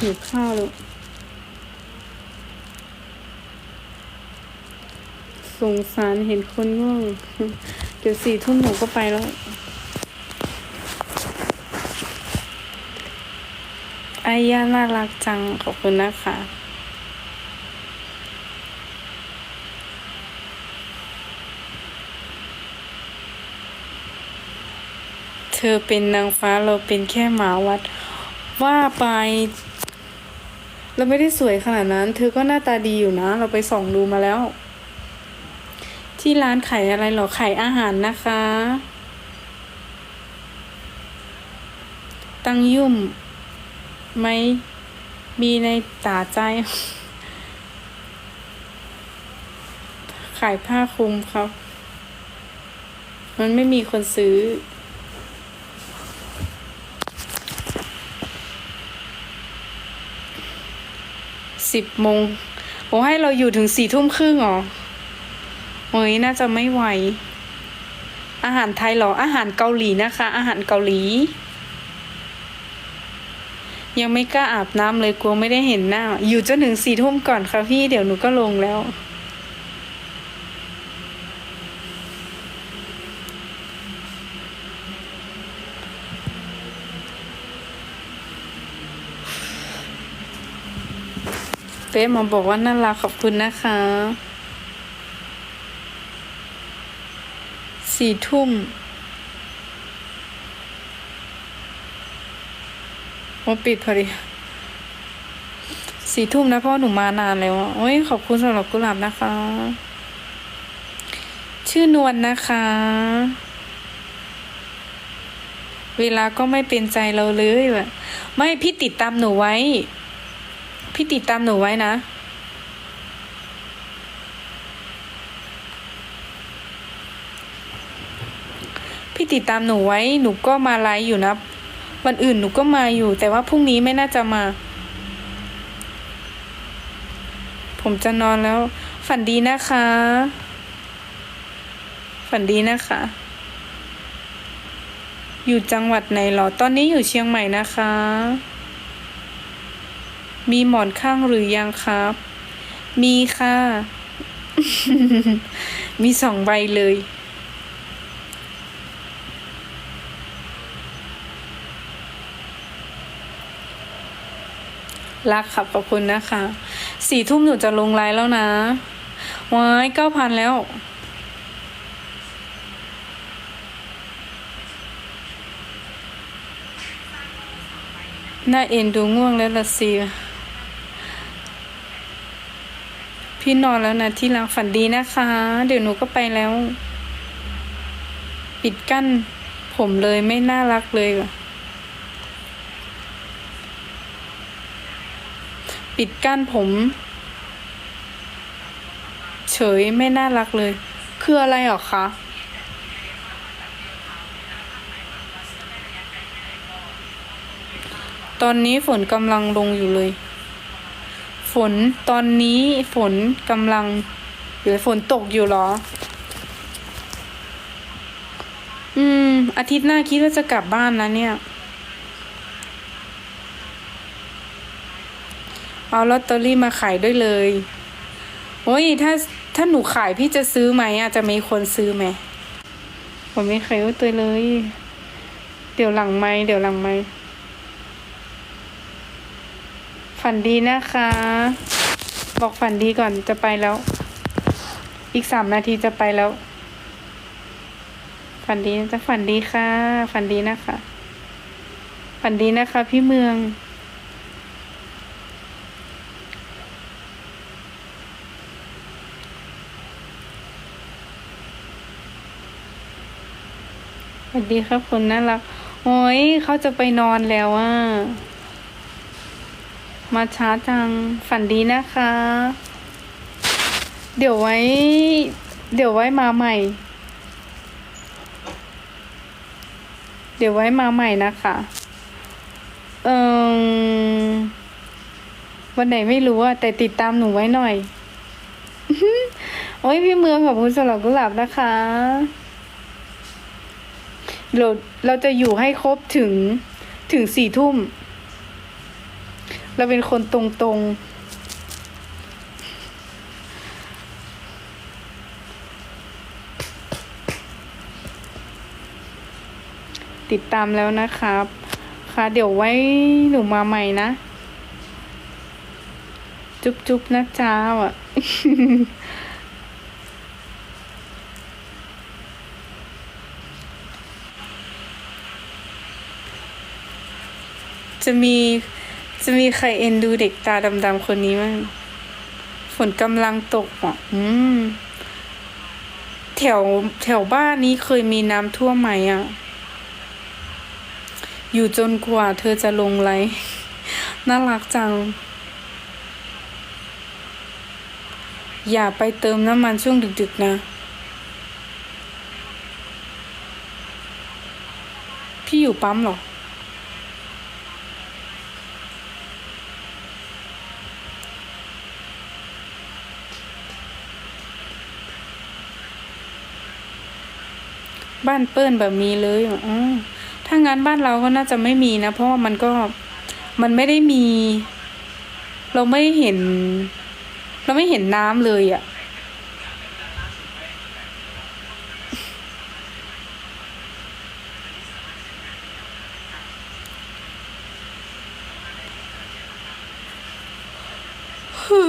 หิวข้าวแล้วสงสารเห็นคนง่วงเดี๋ยวสี่ทุ่มหนูก็ไปแล้ว ไอ้ย่าน่ารักจัง ขอบคุณนะคะเธอเป็นนางฟ้าเราเป็นแค่หมาวัด ว่าไป เราไม่ได้สวยขนาดนั้น เธอก็หน้าตาดีอยู่นะ เราไปส่องดูมาแล้ว ที่ร้านขายอะไรเหรอขายอาหารนะคะ ตังยุ่มไหมมีในตาใจ ขายผ้าคลุมครับ มันไม่มีคนซื้อ สิบโมงโอ้ให้เราอยู่ถึงสี่ทุ่มครึ่งเหรอเฮ้ยน่าจะไม่ไหว อาหารไทยหรอ อาหารเกาหลีนะคะ อาหารเกาหลี ยังไม่กล้าอาบน้ำเลยกลัวไม่ได้เห็นหน้า อยู่จนถึงสี่ทุ่มก่อนค่ะพี่ เดี๋ยวหนูก็ลงแล้ว เป๊ะมาบอกว่าน่ารักขอบคุณนะคะสี่ทุ่มโอปิดพอดีสี่ทุ่มนะเพราะหนูมานานแล้วอะโอ้ยขอบคุณสำหรับกุหลาบนะคะ ชื่อนวลนะคะ เวลาก็ไม่เป็นใจเราเลยแบบไม่พี่ติดตามหนูไว้ พี่ติดตามหนูไว้นะพี่ติดตามหนูไว้ หนูก็มาไลฟ์อยู่นะ วันอื่นหนูก็มาอยู่ แต่ว่าพรุ่งนี้ไม่น่าจะมา ผมจะนอนแล้ว ฝันดีนะคะ ฝันดีนะคะ อยู่จังหวัดไหนเหรอ ตอนนี้อยู่เชียงใหม่นะคะ มีหมอนข้างหรือยังครับ มีค่ะ มีสองใบเลย รักครับขอบคุณนะคะ สี่ทุ่มหนูจะลงไลน์แล้วนะว้ายเก้าพันแล้วน่าเอ็นดูง่วงแล้วละสิ พี่นอนแล้วนะที่รักฝันดีนะคะ เดี๋ยวหนูก็ไปแล้ว ปิดกั้น ผมเลยไม่น่ารักเลยว่ะปิดกั้นผม เฉยไม่น่ารักเลย คืออะไรหรอคะตอนนี้ฝนกำลังลงอยู่เลย นตอนนี้ฝนกำลังหรือฝนตกอยู่หรอ อืม อาทิตย์หน้าคิดว่าจะกลับบ้านนะเนี่ย เอาลอตเตอรี่มาขายด้วยเลย โอ้ย ถ้าถ้าหนูขายพี่จะซื้อไหมอาจจะมีคนซื้อไหม ผมไม่เคยว่าตัวเลย เดี๋ยวหลังไม่เดี๋ยวหลังไม่ ฝันดีนะคะ บอกฝันดีก่อนจะไปแล้ว อีกสามนาทีจะไปแล้ว ฝันดีจะฝันดีค่ะ ฝันดีนะคะ ฝันดีนะคะ พี่เมืองสวัสดีครับคุณน่ารัก โอ้ยเขาจะไปนอนแล้วอะ มาช้าจังฝันดีนะคะ เดี๋ยวไว้ เดี๋ยวไว้มาใหม่ เดี๋ยวไว้มาใหม่นะคะเออวันไหนไม่รู้อะแต่ติดตามหนูไว้หน่อย โอ้ยพี่เมืองขอบคุณสำหรับกุหลาบนะคะเราเราจะอยู่ให้ครบถึงถึงสี่ทุ่ม เราเป็นคนตรงๆติดตามแล้วนะครับ ค่ะเดี๋ยวไว้หนูมาใหม่นะ จุ๊บจุ๊บนะจ้าอะ จะมี จะมีใครเอ็นดูเด็กตาดำๆคนนี้มั้งฝนกำลังตกอะอืม แถวแถวบ้านนี้เคยมีน้ำท่วมไหมอะ อยู่จนกว่าเธอจะลงไลฟ์น่ารักจัง อย่าไปเติมน้ำมันช่วงดึก ๆ นะ พี่อยู่ปั๊มหรอ บ้านเปิ้ลแบบมีเลยอ๋อถ้างั้นบ้านเราก็น่าจะไม่มีนะ เพราะว่ามันก็มันไม่ได้มี เราไม่เห็น เราไม่เห็นน้ำเลยอะ่ะฮึ